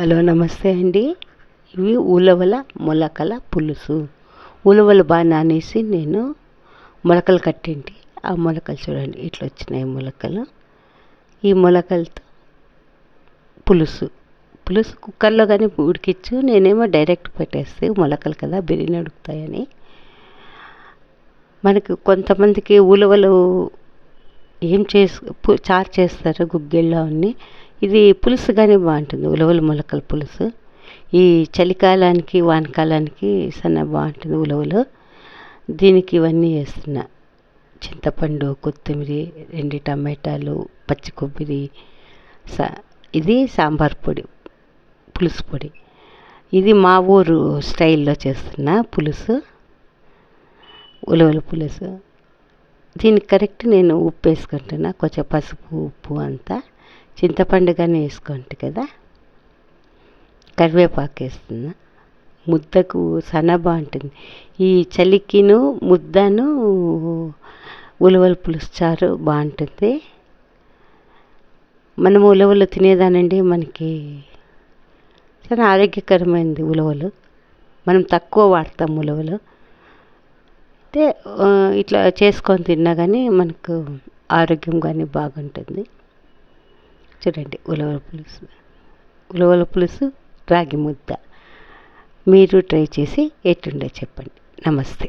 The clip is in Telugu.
హలో నమస్తే అండి. ఇవి ఉలవల మొలకల పులుసు. ఉలవలు బాగా నానేసి నేను మొలకలు కట్టింటి? ఆ మొలకలు చూడండి ఇట్లా వచ్చినాయి మొలకలు? ఈ మొలకలతో పులుసు. పులుసు కుక్కర్లో కానీ ఉడికించు నేనేమో డైరెక్ట్ పెట్టేస్తే మొలకలు కదా బిర్యానీ ఉడుకుతాయని. మనకు కొంతమందికి ఉలవలు ఏం చేసు చారు చేస్తారు గుగ్గిళ్ళు అన్నీ. ఇది పులుసు కానీ బాగుంటుంది ఉలవలు మొలకల పులుసు. ఈ చలికాలానికి వానకాలానికి సన్న బాగుంటుంది ఉలవలు. దీనికి ఇవన్నీ వేస్తున్నా. చింతపండు కొత్తిమీర రెండు టమాటాలు పచ్చి కొబ్బరి సా ఇది సాంబార్ పొడి పులుసు పొడి. ఇది మా ఊరు స్టైల్లో చేస్తున్న పులుసు ఉలవల పులుసు. దీనికి కరెక్ట్ నేను ఉప్పు వేసుకుంటున్నా కొంచెం పసుపు ఉప్పు అంతా. చింతపండు కానీ కదా. కరివేపాకు వేస్తున్నా. ముద్దకు సన్న బాగుంటుంది. ఈ చలికిను ముద్దను ఉలవల పులుసు చారు బాగుంటుంది. మనం ఉలవలు తినేదానండి మనకి చాలా ఆరోగ్యకరమైనది ఉలవలు. మనం తక్కువ వాడతాం ఉలవలు. అయితే ఇట్లా చేసుకొని తిన్నా కానీ మనకు ఆరోగ్యం కానీ బాగుంటుంది. చూడండి ఉలవల పులుసు. ఉలవల పులుసు రాగి ముద్ద. మీరు ట్రై చేసి ఎట్టుండే చెప్పండి. నమస్తే.